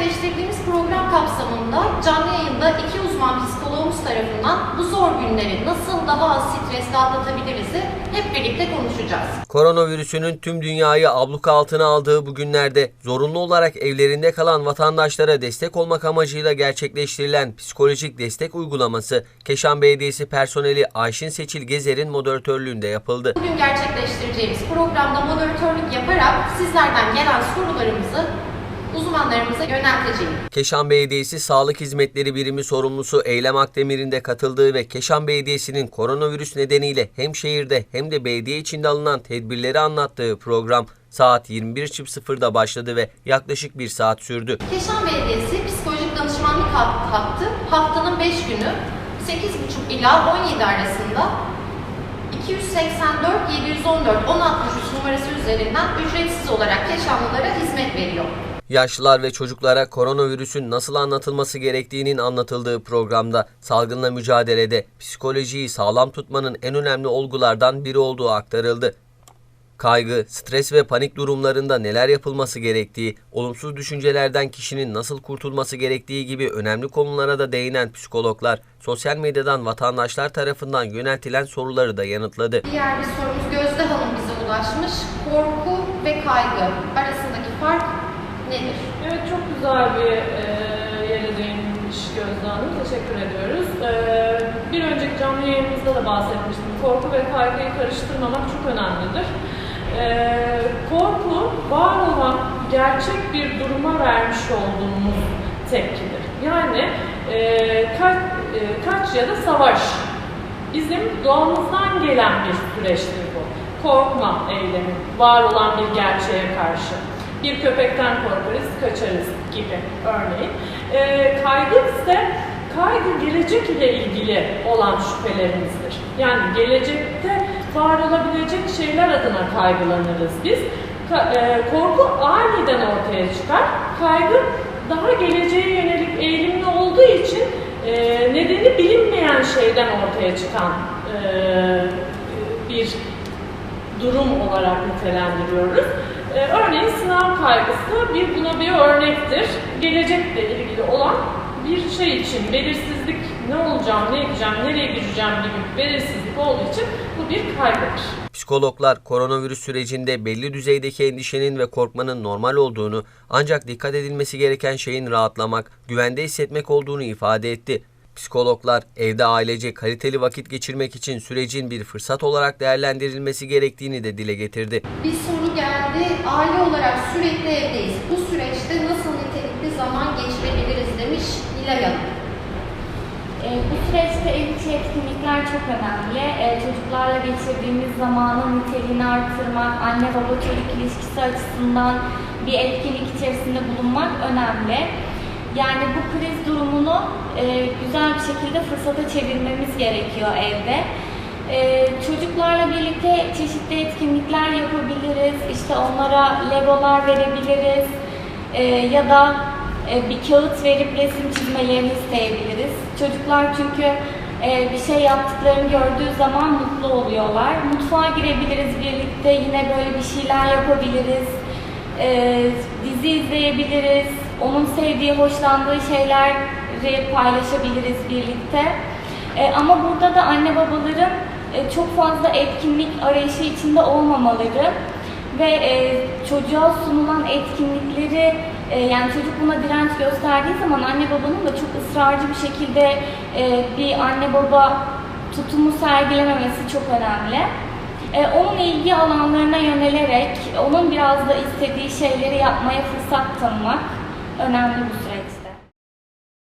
gerçekleştirdiğimiz program kapsamında canlı yayında iki uzman psikologumuz tarafından bu zor günleri nasıl daha az stresle atlatabiliriz'i hep birlikte konuşacağız. Koronavirüsünün tüm dünyayı abluka altına aldığı bu günlerde zorunlu olarak evlerinde kalan vatandaşlara destek olmak amacıyla gerçekleştirilen psikolojik destek uygulaması Keşan Belediyesi personeli Ayşin Seçil Gezer'in moderatörlüğünde yapıldı. Bugün gerçekleştireceğimiz programda moderatörlük yaparak sizlerden gelen sorularımızı uzmanlarımıza yönelteceğim. Keşan Belediyesi Sağlık Hizmetleri Birimi sorumlusu Eylem Akdemir'in de katıldığı ve Keşan Belediyesi'nin koronavirüs nedeniyle hem şehirde hem de belediye içinde alınan tedbirleri anlattığı program saat 21.00'da başladı ve yaklaşık bir saat sürdü. Keşan Belediyesi Psikolojik Danışmanlık Hat- Hattı haftanın 5 günü 8.30 ila 17 arasında 284 714 1063 numarası üzerinden ücretsiz olarak Keşanlılara hizmet veriyor. Yaşlılar ve çocuklara koronavirüsün nasıl anlatılması gerektiğinin anlatıldığı programda salgınla mücadelede psikolojiyi sağlam tutmanın en önemli olgulardan biri olduğu aktarıldı. Kaygı, stres ve panik durumlarında neler yapılması gerektiği, olumsuz düşüncelerden kişinin nasıl kurtulması gerektiği gibi önemli konulara da değinen psikologlar, sosyal medyadan vatandaşlar tarafından yöneltilen soruları da yanıtladı. Diğer bir sorumuz Gözde Hanım bize ulaşmış. Korku ve kaygı arasındaki fark nedir? Evet çok güzel bir e, yere değinmiş Gözde. Teşekkür ediyoruz. E, bir önceki canlı yayınımızda da bahsetmiştim. Korku ve kaygıyı karıştırmamak çok önemlidir. E, korku var olan gerçek bir duruma vermiş olduğumuz tepkidir. Yani e, kaç, e, kaç ya da savaş bizim doğamızdan gelen bir süreçtir bu. Korkma eylemi, var olan bir gerçeğe karşı. Bir köpekten korkarız, kaçarız gibi örneğin. Ee, kaygı ise kaygı gelecek ile ilgili olan şüphelerimizdir. Yani gelecekte var olabilecek şeyler adına kaygılanırız biz. Ka- e, korku aniden ortaya çıkar. Kaygı daha geleceğe yönelik eğilimli olduğu için e, nedeni bilinmeyen şeyden ortaya çıkan e, bir durum olarak nitelendiriyoruz. Ee, örneğin sınav kaygısı bir buna bir örnektir. Gelecekle ilgili olan bir şey için belirsizlik ne olacağım, ne edeceğim, nereye gireceğim gibi belirsizlik olduğu için bu bir kaygıdır. Psikologlar koronavirüs sürecinde belli düzeydeki endişenin ve korkmanın normal olduğunu ancak dikkat edilmesi gereken şeyin rahatlamak, güvende hissetmek olduğunu ifade etti. Psikologlar evde ailece kaliteli vakit geçirmek için sürecin bir fırsat olarak değerlendirilmesi gerektiğini de dile getirdi. Bir soru geldi. Aile olarak sürekli evdeyiz. Bu süreçte nasıl nitelikli zaman geçirebiliriz demiş Nilay Hanım. E, bu süreçte ev içi etkinlikler çok önemli. E, çocuklarla geçirdiğimiz zamanın niteliğini artırmak, anne baba çocuk ilişkisi açısından bir etkinlik içerisinde bulunmak önemli. Yani bu kriz durumunu e, güzel bir şekilde fırsata çevirmemiz gerekiyor evde. E, çocuklarla birlikte çeşitli etkinlikler yapabiliriz. İşte onlara legolar verebiliriz. E, ya da e, bir kağıt verip resim çizmelerini isteyebiliriz. Çocuklar çünkü e, bir şey yaptıklarını gördüğü zaman mutlu oluyorlar. Mutfağa girebiliriz birlikte, yine böyle bir şeyler yapabiliriz. E, dizi izleyebiliriz. Onun sevdiği, hoşlandığı şeyleri paylaşabiliriz birlikte. E, ama burada da anne babaların e, çok fazla etkinlik arayışı içinde olmamaları ve e, çocuğa sunulan etkinlikleri e, yani çocuk buna direnç gösterdiği zaman anne babanın da çok ısrarcı bir şekilde e, bir anne baba tutumu sergilememesi çok önemli. E, onun ilgi alanlarına yönelerek onun biraz da istediği şeyleri yapmaya fırsat tanımak önemli bu süreçte.